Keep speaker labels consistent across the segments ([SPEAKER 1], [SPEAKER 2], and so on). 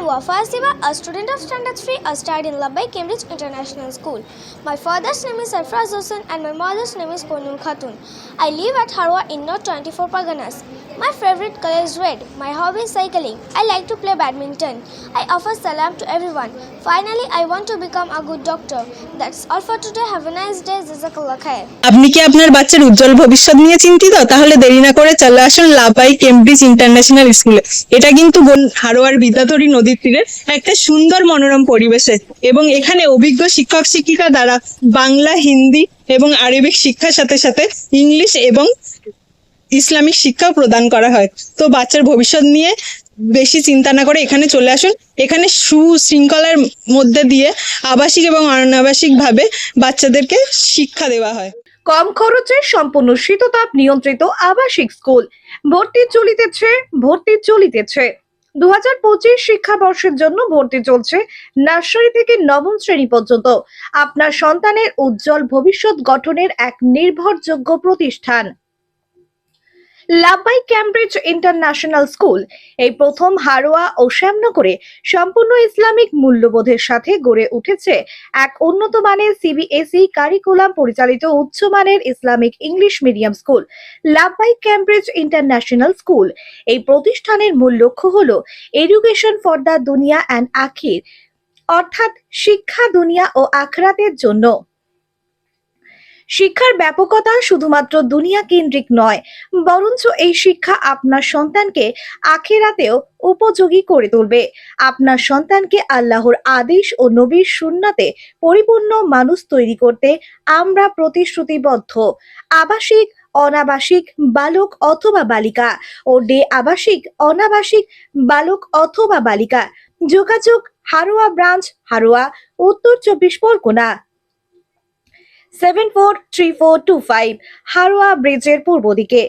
[SPEAKER 1] am Wafa Siva, a student of Standard 3, a studied in Labai Cambridge International School. My father's name is Sarfraz Hossain and my mother's name is Konum Khatun. I live at Harwa in North 24 Parganas. My favorite color is red. My hobby is cycling. I like to play badminton. I offer salam to everyone. Finally, I want to become a good doctor. That's all for today. Have a nice day. Jazakallah khair.
[SPEAKER 2] আপনি কি আপনার বাচ্চার উজ্জ্বল ভবিষ্যৎ নিয়ে চিন্তিত তাহলে দেরি না করে চলে আসুন লাপাই কেমব্রিজ ইন্টারন্যাশনাল স্কুলে এটা কিন্তু হারোয়ার বিদ্যাধরী নদীর তীরে একটা সুন্দর মনোরম পরিবেশে এবং এখানে অভিজ্ঞ শিক্ষক শিক্ষিকা দ্বারা বাংলা হিন্দি এবং আরবিক শিক্ষার সাথে সাথে ইংলিশ এবং ইসলামিক শিক্ষাও প্রদান করা হয়। তো বাচ্চার ভবিষ্যৎ নিয়ে বেশি চিন্তা না করে এখানে চলে আসুন। এখানে সুশৃঙ্খলার মধ্যে দিয়ে আবাসিক এবং অনাবাসিক ভাবে বাচ্চাদেরকে শিক্ষা দেওয়া হয়।
[SPEAKER 3] কম খরচে সম্পূর্ণ শীততাপ নিয়ন্ত্রিত আবাসিক স্কুল। ভর্তি চলিতেছে ভর্তি চলিতেছে। দু হাজার পঁচিশ শিক্ষাবর্ষের জন্য ভর্তি চলছে নার্সারি থেকে নবম শ্রেণি পর্যন্ত। আপনার সন্তানের উজ্জ্বল ভবিষ্যৎ গঠনের এক নির্ভরযোগ্য প্রতিষ্ঠান। লাভবাই ক্যামব্রিজ ইন্টারন্যাশনাল স্কুল, এই প্রথম হারোয়া ও শ্যামনগরে সম্পূর্ণ ইসলামিক মূল্যবোধের সাথে গড়ে উঠেছে এক উন্নত মানের সিবিএসই কারিকুলাম পরিচালিত উচ্চমানের ইসলামিক ইংলিশ মিডিয়াম স্কুল, লাভবাই ক্যামব্রিজ ইন্টারন্যাশনাল স্কুল। এই প্রতিষ্ঠানের মূল লক্ষ্য হল এডুকেশন ফর দ্য দুনিয়া অ্যান্ড আখির, অর্থাৎ শিক্ষা, দুনিয়া ও আখরাতের জন্য। শিক্ষার ব্যাপকতা শুধুমাত্র দুনিয়া কেন্দ্রিক নয়, বরঞ্চ এই শিক্ষা আপনার সন্তানকে আখেরাতেও উপযোগী করে তুলবে। আপনার সন্তানকে আল্লাহর আদেশ ও নবীর সুন্নাতে পরিপূর্ণ মানুষ তৈরি করতে আমরা প্রতিশ্রুতিবদ্ধ। আবাসিক, অনাবাসিক, বালক অথবা বালিকা, ও ডে আবাসিক, অনাবাসিক, বালক অথবা বালিকা। যোগাযোগ, হারোয়া ব্রাঞ্চ, হারোয়া, উত্তর চব্বিশ Pargana. Seven four three four two five Haroa ব্রিজের পূর্ব দিকে।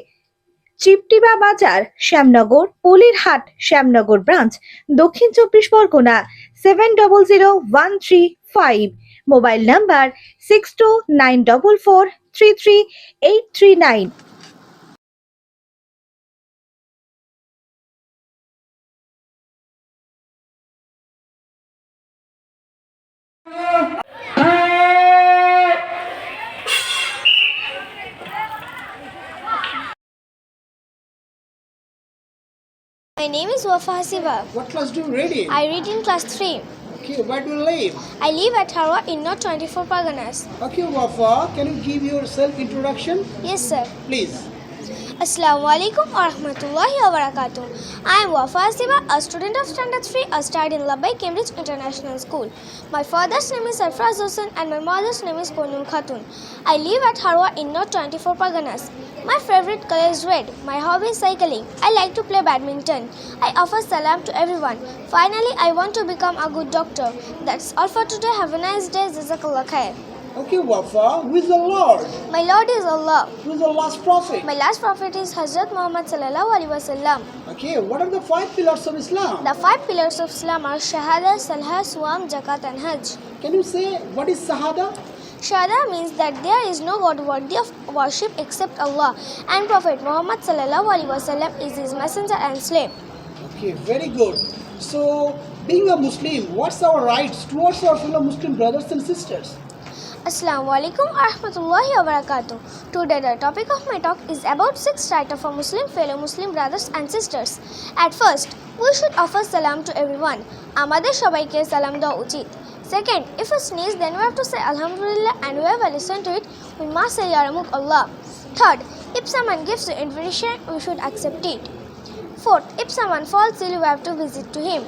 [SPEAKER 3] চিপটিবা বাজার, শ্যামনগর, পুলিরহাট, শ্যামনগর ব্রাঞ্চ, দক্ষিণ চব্বিশ Pargana seven double zero one three five mobile number six two nine double four three three eight three nine
[SPEAKER 1] My name is Wafa Hasiba.
[SPEAKER 4] What class do you read in?
[SPEAKER 1] I read in class 3.
[SPEAKER 4] Okay, where do you live?
[SPEAKER 1] I live at Harwa in North 24 Paganas.
[SPEAKER 4] Okay, Wafa, can you give yourself introduction,
[SPEAKER 1] Yes, sir.
[SPEAKER 4] please?
[SPEAKER 1] Assalamu alaikum wa rahmatullahi wa barakatuh. I am Wafa Asiba, a student of Standard 3, a studied in Labai Cambridge International School. My father's name is Sarfraz Hossain and my mother's name is Konul Khatun. I live at Harwa in North 24 Parganas. My favorite color is red. My hobby is cycling. I like to play badminton. I offer salam to everyone. Finally, I want to become a good doctor. That's all for today. Have a nice day. Jazakallah khair.
[SPEAKER 4] Okay, Wafa, who is the Lord?
[SPEAKER 1] My Lord is Allah.
[SPEAKER 4] Who is the last prophet?
[SPEAKER 1] My last prophet is Hazrat Muhammad sallallahu alaihi wasallam.
[SPEAKER 4] Okay, what are the five pillars of Islam?
[SPEAKER 1] The five pillars of Islam are Shahada, Salah, Suam, Zakat, and Hajj.
[SPEAKER 4] Can you say what is Sahada?
[SPEAKER 1] Shahada means that there is no God worthy of worship except Allah, and Prophet Muhammad sallallahu alaihi wasallam is his messenger and slave.
[SPEAKER 4] Okay, very good. So, being a Muslim, what's our rights towards our fellow Muslim brothers and sisters?
[SPEAKER 1] Assalamu alaikum wa rahmatullahi wa barakatuh. Today the topic of my talk is about six rights of a Muslim fellow Muslim brothers and sisters. At first, we should offer salam to everyone. আমাদের সবাইকে সালাম দেওয়া উচিত Second, if we sneeze, then we have to say Alhamdulillah and whoever listen to it, we must say Yaramuk Allah. Third, if someone gives you invitation, we should accept it. Fourth, if someone falls ill, we have to visit to him.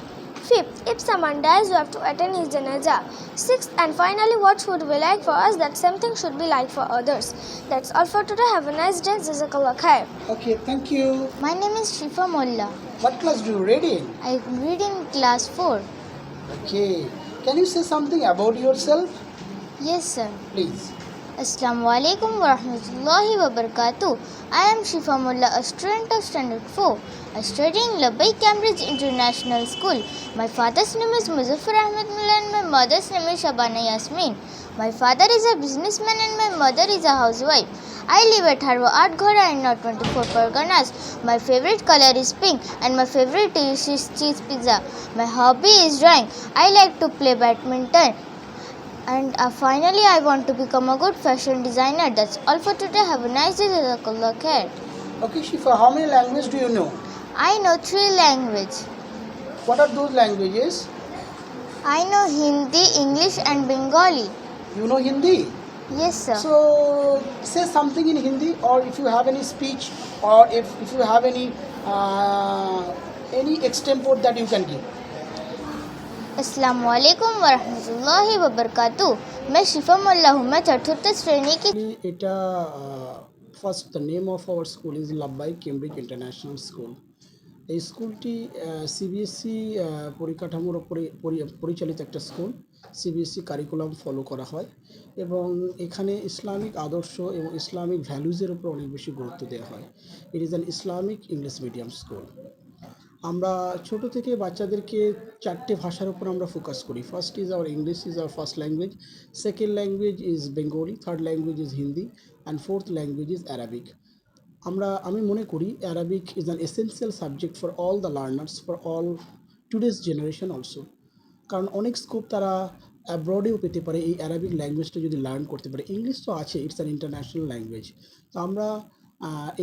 [SPEAKER 1] Fifth, if someone dies, we have to attend his janazah. Sixth, and finally, what should be like for us, that something should be like for others. That's all for today. Have a nice day. Jazakallah khair.
[SPEAKER 4] Okay, thank you.
[SPEAKER 5] My name is Shifa Molla.
[SPEAKER 4] What class do you read in?
[SPEAKER 5] I read in class 4.
[SPEAKER 4] Okay, can you say something about yourself?
[SPEAKER 5] Yes, sir.
[SPEAKER 4] Please.
[SPEAKER 5] Assalamu alaikum wa rahmatullahi wa barakatuh. I am Shifa Molla, a student of Standard 4. I study in Labai Cambridge International School. My father's name is Muzaffar Ahmed Mullah and my mother's name is Shabana Yasmin. My father is a businessman and my mother is a housewife. I live at Harwa Art Ghora in North 24 Parganas. My favorite color is pink and my favorite dish is cheese pizza. My hobby is drawing. I like to play badminton. And uh, finally, I want to become a good fashion designer. That's all for today. Have a nice day. Jazakallah khair.
[SPEAKER 4] Okay, Shifa, how many languages do you know?
[SPEAKER 5] I know three languages.
[SPEAKER 4] What are those languages?
[SPEAKER 5] I know Hindi, English, and Bengali.
[SPEAKER 4] You know Hindi.
[SPEAKER 5] Yes, sir.
[SPEAKER 4] So say something in Hindi, or if you have any speech, or if, if you have any uh, any extempore that you can give.
[SPEAKER 5] अस्सलाम वालेकुम वरहमतुल्लाहि वबरकातु मैं शिफा मोल्ला हूँ मैं चतुर्थ श्रेणी की
[SPEAKER 4] Actually, এটা first the name of our school is লাভবাই Cambridge international school এই স্কুলটি সিবিএসসি পরিকাঠামোর ওপরে পরি- পরিচালিত একটা স্কুল সিবিএসসি কারিকুলাম ফলো করা হয় এবং এখানে ইসলামিক আদর্শ এবং ইসলামিক ভ্যালুজের উপর অনেক বেশি গুরুত্ব দেওয়া হয়। It is an Islamic English medium school আমরা ছোট থেকে বাচ্চাদেরকে চারটে ভাষার উপর আমরা ফোকাস করি। First is our English is our first language second language is Bengali third language is Hindi and fourth language is Arabic আমরা, আমি মনে করি Arabic is an essential subject for all the learners for all today's generation also কারণ অনেক scope তারা অ্যাব্রডেও পেতে পারে, এই অ্যারাবিক ল্যাঙ্গুয়েজটা যদি লার্ন করতে পারে। ইংলিশ তো আছে ইটস অ্যান ইন্টারন্যাশনাল ল্যাঙ্গুয়েজ তো আমরা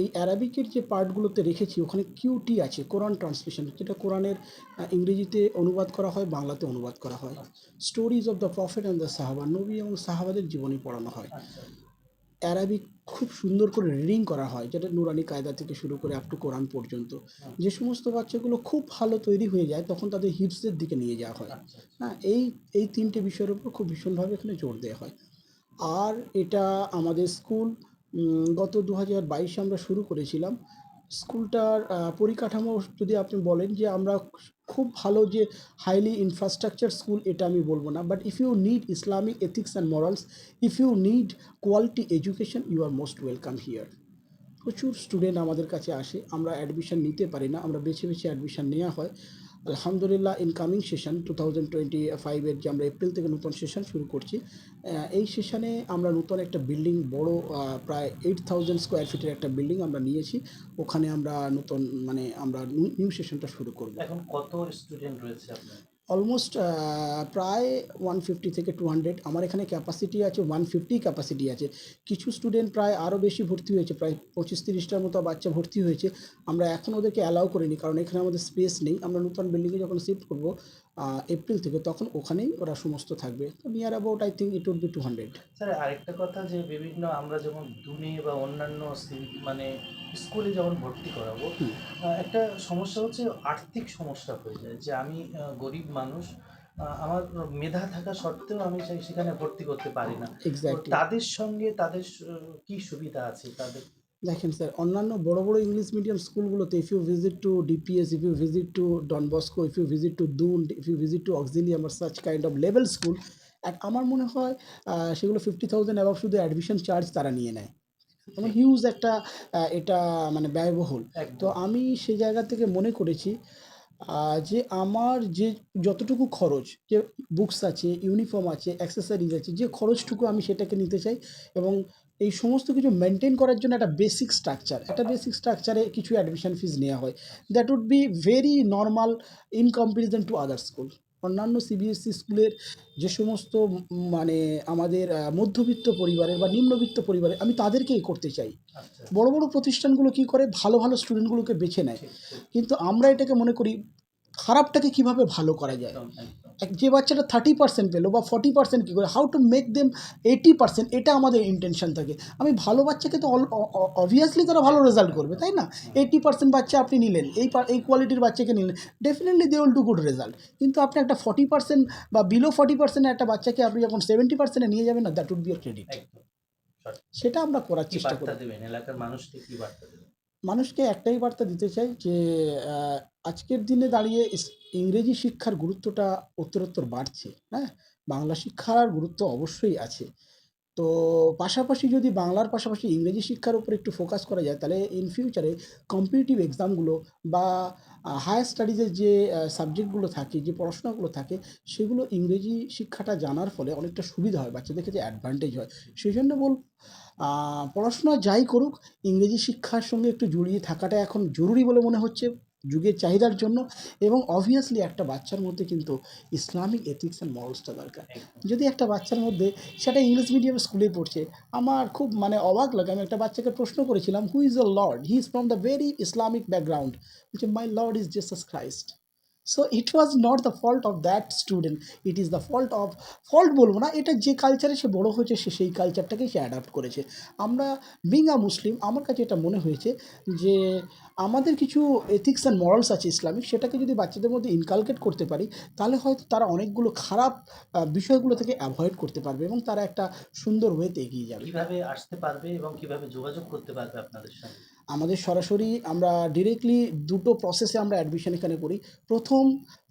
[SPEAKER 4] এই অ্যারাবিকের যে পার্টগুলোতে রেখেছি, ওখানে কিউটি আছে কোরআন ট্রান্সলেশন যেটা কোরআনের ইংরেজিতে অনুবাদ করা হয়, বাংলাতে অনুবাদ করা হয়। Stories of the prophet and the সাহাবা নবী এবং সাহাবাদের জীবনী পড়ানো হয়। অ্যারাবিক খুব সুন্দর করে রিডিং করা হয় যেটা নুরানি কায়দা থেকে শুরু করে আপ টু কোরআন পর্যন্ত। যে সমস্ত বাচ্চাগুলো খুব ভালো তৈরি হয়ে যায় তখন তাদের হিপসের দিকে নিয়ে যাওয়া হয়। হ্যাঁ এই এই তিনটে বিষয়ের উপর খুব ভীষণভাবে এখানে জোর দেওয়া হয়। আর এটা আমাদের স্কুল গত দু হাজার বাইশে আমরা শুরু করেছিলাম। স্কুলটার পরিকাঠামো যদি আপনি বলেন যে আমরা খুব ভালো যে হাইলি ইনফ্রাস্ট্রাকচার স্কুল এটা আমি বলব না। But if you need Islamic ethics and morals if you need quality education you are most welcome here প্রচুর স্টুডেন্ট আমাদের কাছে আসে, আমরা অ্যাডমিশন নিতে পারি না, আমরা বেছে বেছে অ্যাডমিশান নেওয়া হয়। আলহামদুলিল্লাহ incoming session two thousand twenty ফাইভের যে আমরা এপ্রিল থেকে নতুন সেশন শুরু করছি এই সেশনে আমরা নতুন একটা বিল্ডিং বড় প্রায় এইট থাউজেন্ড স্কোয়ার ফিটের একটা বিল্ডিং আমরা নিয়েছি, ওখানে আমরা নতুন মানে আমরা নিউ সেশনটা শুরু করব।
[SPEAKER 6] এখন কত স্টুডেন্ট রয়েছে
[SPEAKER 4] অলমোস্ট প্রায় ওয়ান ফিফটি থেকে টু হান্ড্রেড আমার এখানে ক্যাপাসিটি আছে ওয়ান ফিফটি ক্যাপাসিটি আছে। কিছু স্টুডেন্ট প্রায় আরও বেশি ভর্তি হয়েছে, প্রায় পঁচিশ তিরিশটার মতো বাচ্চা ভর্তি হয়েছে। আমরা এখন ওদেরকে অ্যালাউ করিনি, কারণ এখানে আমাদের স্পেস নেই। আমরা নতুন বিল্ডিংয়ে যখন শিফট করব এপ্রিল থেকে তখন ওখানেই ওরা সমস্ত থাকবে। তো near about I think it would be two hundred
[SPEAKER 6] sir আরেকটা কথা যে বিভিন্ন আমরা যেমন দুনি বা অন্যান্য মানে স্কুলে যেমন ভর্তি করাবো একটা সমস্যা হচ্ছে আর্থিক সমস্যা হয়ে যায় যে আমি গরিব মানুষ আমার মেধা থাকা সত্ত্বেও আমি সেখানে ভর্তি করতে পারি না। তাদের সঙ্গে তাদের কি সুবিধা আছে? তাদের
[SPEAKER 4] দেখেন স্যার অন্যান্য বড় বড় ইংলিশ মিডিয়াম স্কুলগুলোতে if you visit to DPS if you visit to Don Bosco if you visit to Doon if you visit to Auxilium are such kind of level school আমার মনে হয় সেগুলো ফিফটি থাউজেন্ড অ্যাবাভ শুধু admission charge তারা নিয়ে নেয়। মানে huge একটা এটা মানে ব্যয়বহুল। তো আমি সেই জায়গা থেকে মনে করেছি যে আমার যে যতটুকু খরচ যে বুকস আছে ইউনিফর্ম আছে অ্যাক্সেসারিজ আছে যে খরচটুকু আমি সেটাকে নিতে চাই এবং এই সমস্ত কিছু মেনটেন করার জন্য একটা বেসিক স্ট্রাকচার একটা বেসিক স্ট্রাকচারে কিছু অ্যাডমিশন ফিস নেওয়া হয়। That would be very normal in comparison to other school অন্যান্য সিবিএসসি স্কুলের যে সমস্ত মানে আমাদের মধ্যবিত্ত পরিবারের বা নিম্নবিত্ত পরিবারের আমি তাদেরকেই করতে চাই।
[SPEAKER 6] আচ্ছা।
[SPEAKER 4] বড় বড় প্রতিষ্ঠানগুলো কি করে? ভালো ভালো স্টুডেন্টগুলোকে বেছে নেয়। কিন্তু আমরা এটাকে মনে করি খারাপটাকে কীভাবে ভালো করা যায়? যে বাচ্চাটা থার্টি পার্সেন্ট পেল বা ফর্টি পার্সেন্ট কী করে how to make them eighty percent এটা আমাদের ইন্টেনশন থাকে। আমি ভালো বাচ্চাকে তো অবভিয়াসলি তারা ভালো রেজাল্ট করবে তাই না? এইটি পার্সেন্ট বাচ্চা আপনি নিলেন এই এই কোয়ালিটির বাচ্চাকে নিলেন definitely they will do good result কিন্তু আপনি একটা ফর্টি পার্সেন্ট বা বিলো ফর্টি পার্সেন্ট একটা বাচ্চাকে আপনি যখন সেভেন্টি পার্সেন্টে নিয়ে যাবেন না দ্যাট উড বি ক্রেডিট সেটা আমরা করার চেষ্টা করি।
[SPEAKER 6] এলাকার মানুষকে কি বার্তা
[SPEAKER 4] মানুষকে একটাই বার্তা দিতে চাই যে আজকের দিনে দাঁড়িয়ে ইংরেজি শিক্ষার গুরুত্বটা উত্তরোত্তর বাড়ছে হ্যাঁ? বাংলা শিক্ষার গুরুত্ব অবশ্যই আছে। তো পাশাপাশি যদি বাংলার পাশাপাশি ইংরেজি শিক্ষার উপর একটু ফোকাস করা যায়, তাহলে ইন ফিউচারে কম্পিটিটিভ এক্সামগুলো বা হায়ার স্টাডিজের যে সাবজেক্টগুলো থাকে, যে পড়াশোনাগুলো থাকে, সেগুলো ইংরেজি শিক্ষাটা জানার ফলে অনেকটা সুবিধা হয়, বাচ্চাদের ক্ষেত্রে অ্যাডভান্টেজ হয়। সেই জন্য বল পড়াশোনা যাই করুক, ইংরেজি শিক্ষার সঙ্গে একটু জড়িয়ে থাকাটা এখন জরুরি বলে মনে হচ্ছে। যুগের চাহিদার জন্য এবং অবভিয়াসলি একটা বাচ্চার মধ্যে কিন্তু ইসলামিক এথিক্স অ্যান্ড মরালসটা দরকার। যদি একটা বাচ্চার মধ্যে সেটা ইংলিশ মিডিয়াম স্কুলে পড়ছে আমার খুব মানে অবাক লাগে। আমি একটা বাচ্চাকে প্রশ্ন করেছিলাম who is a lord he is from the very Islamic background বলছে my lord is Jesus Christ so it was not the fault of that student it is the fault of fault বলব না, এটা যে কালচারে সে বড় হয়েছে, সে সেই কালচারটাকেই সে adapt করেছে। আমরা বিং আ মুসলিম, আমার কাছে এটা মনে হয়েছে যে, আমাদের কিছু এথিক্স অ্যান্ড মরালস আছে ইসলামিক, সেটাকে যদি বাচ্চাদের মধ্যে ইনকালকেট করতে পারি, তাহলে হয়তো তারা অনেকগুলো খারাপ বিষয়গুলো থেকে অ্যাভয়েড করতে পারবে এবং তারা একটা সুন্দর ওয়েতে এগিয়ে যাবে।
[SPEAKER 6] কীভাবে আসতে পারবে এবং কীভাবে যোগাযোগ করতে পারবে আপনাদের সঙ্গে
[SPEAKER 4] আমাদের সরাসরি আমরা ডিরেক্টলি দুটো প্রসেসে আমরা অ্যাডমিশন এখানে করি। প্রথম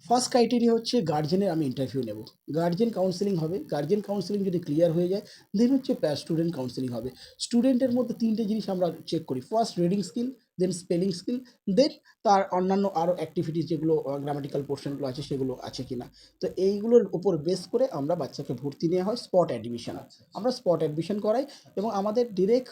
[SPEAKER 4] ফার্স্ট ক্রাইটেরিয়া হচ্ছে গার্জেনের আমি ইন্টারভিউ নেব। গার্জেন কাউন্সেলিং হবে। গার্জেন কাউন্সেলিং যদি ক্লিয়ার হয়ে যায় দেন হচ্ছে স্টুডেন্ট কাউন্সিলিং হবে। স্টুডেন্টের মধ্যে তিনটে জিনিস আমরা চেক করি। First reading skill then spelling skill then তার অন্যান্য আরও অ্যাক্টিভিটিস যেগুলো গ্রামাটিক্যাল পোর্শনগুলো আছে সেগুলো আছে কি না তো এইগুলোর উপর বেস করে আমরা বাচ্চাকে ভর্তি নেওয়া হয় স্পট অ্যাডমিশন আমরা স্পট অ্যাডমিশন করাই এবং আমাদের ডিরেক্ট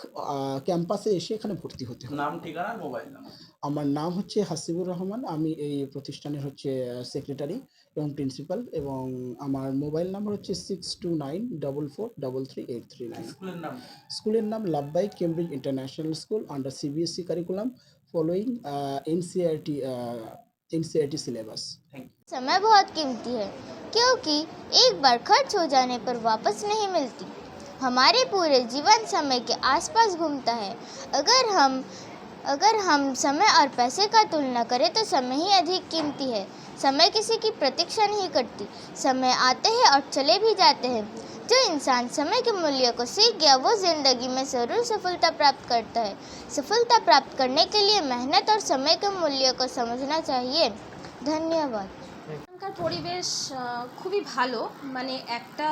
[SPEAKER 4] ক্যাম্পাসে এসে এখানে ভর্তি হতে হয়।
[SPEAKER 6] নাম ঠিকানা মোবাইল নাম্বার
[SPEAKER 4] আমার নাম হচ্ছে হাসিবুর রহমান আমি এই প্রতিষ্ঠানের হচ্ছে সেক্রেটারি এবং প্রিন্সিপাল এবং আমার মোবাইল নাম্বার হচ্ছে six two nine double four double three eight three nine
[SPEAKER 6] স্কুলের নাম
[SPEAKER 4] স্কুলের নাম লাভবাই Cambridge international school under CBSE curriculum following NCRT NCERT syllabus
[SPEAKER 6] thank you
[SPEAKER 5] समय बहुत कीमती है क्योंकि एक बार खर्च हो जाने पर वापस नहीं मिलती हमारे पूरे जीवन समय के आसपास घूमता है अगर हम अगर हम समय और पैसे का तुलना करें तो समय ही अधिक कीमती है समय किसी की प्रतीक्षा नहीं करती समय आते हैं और चले भी जाते हैं जो इंसान समय के मूल्य को सीख गया वो ज़िंदगी में ज़रूर सफलता प्राप्त करता है सफलता प्राप्त करने के लिए मेहनत और समय के मूल्य को समझना चाहिए धन्यवाद
[SPEAKER 7] এখানকার পরিবেশ আহ, খুবই ভালো মানে একটা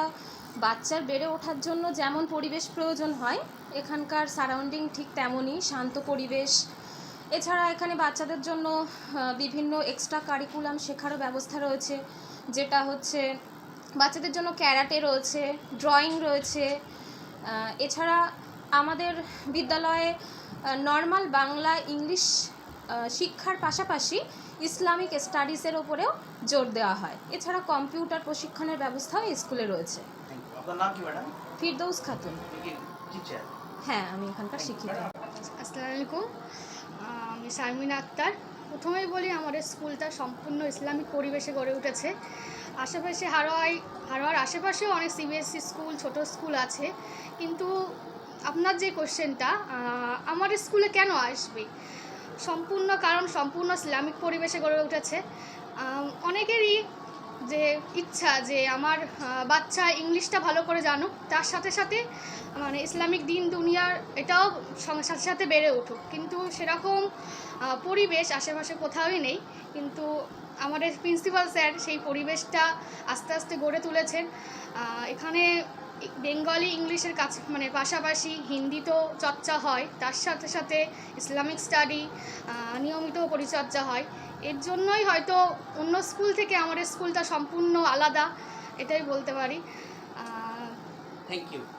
[SPEAKER 7] বাচ্চার বেড়ে ওঠার জন্য যেমন পরিবেশ প্রয়োজন হয় এখানকার সারাউন্ডিং ঠিক তেমনই শান্ত পরিবেশ। এছাড়া এখানে বাচ্চাদের জন্য বিভিন্ন এক্সট্রা কারিকুলাম শেখারও ব্যবস্থা রয়েছে যেটা হচ্ছে বাচ্চাদের জন্য ক্যারাটে রয়েছে ড্রয়িং রয়েছে। এছাড়া আমাদের বিদ্যালয়ে নর্মাল বাংলা ইংলিশ শিক্ষার পাশাপাশি ইসলামিক স্টাডিজের ওপরেও জোর দেওয়া হয়। এছাড়া কম্পিউটার প্রশিক্ষণের ব্যবস্থাও স্কুলে রয়েছে। ফিরদৌস খাতুন। হ্যাঁ আমি এখানকার শিক্ষিকা।
[SPEAKER 8] আসসালামু আলাইকুম। আমি শারমিন আক্তার। প্রথমেই বলি, আমাদের স্কুলটা সম্পূর্ণ ইসলামিক পরিবেশে গড়ে উঠেছে। আশেপাশে হারোয়াই, হারোয়ার আশেপাশেও অনেক সিবিএসসি স্কুল, ছোট স্কুল আছে। কিন্তু আপনার যে কোশ্চেনটা আমার স্কুলে কেন আসবে? সম্পূর্ণ কারণ সম্পূর্ণ ইসলামিক পরিবেশে গড়ে উঠেছে। অনেকেরই যে ইচ্ছা যে আমার বাচ্চা ইংলিশটা ভালো করে জানুক, তার সাথে সাথে মানে ইসলামিক দিন দুনিয়ার এটাও সাথে সাথে বেড়ে উঠুক। কিন্তু সেরকম পরিবেশ আশেপাশে কোথাওই নেই। কিন্তু আমাদের প্রিন্সিপাল স্যার সেই পরিবেশটা আস্তে আস্তে গড়ে তুলেছেন। এখানে বেঙ্গলি ইংলিশের কাছে মানে পাশাপাশি হিন্দি তো চর্চা হয়, তার সাথে সাথে ইসলামিক স্টাডি নিয়মিত পরিচর্যা হয়। এর জন্যই হয়তো অন্য স্কুল থেকে আমাদের স্কুলটা সম্পূর্ণ আলাদা, এটাই বলতে পারি।
[SPEAKER 6] Thank you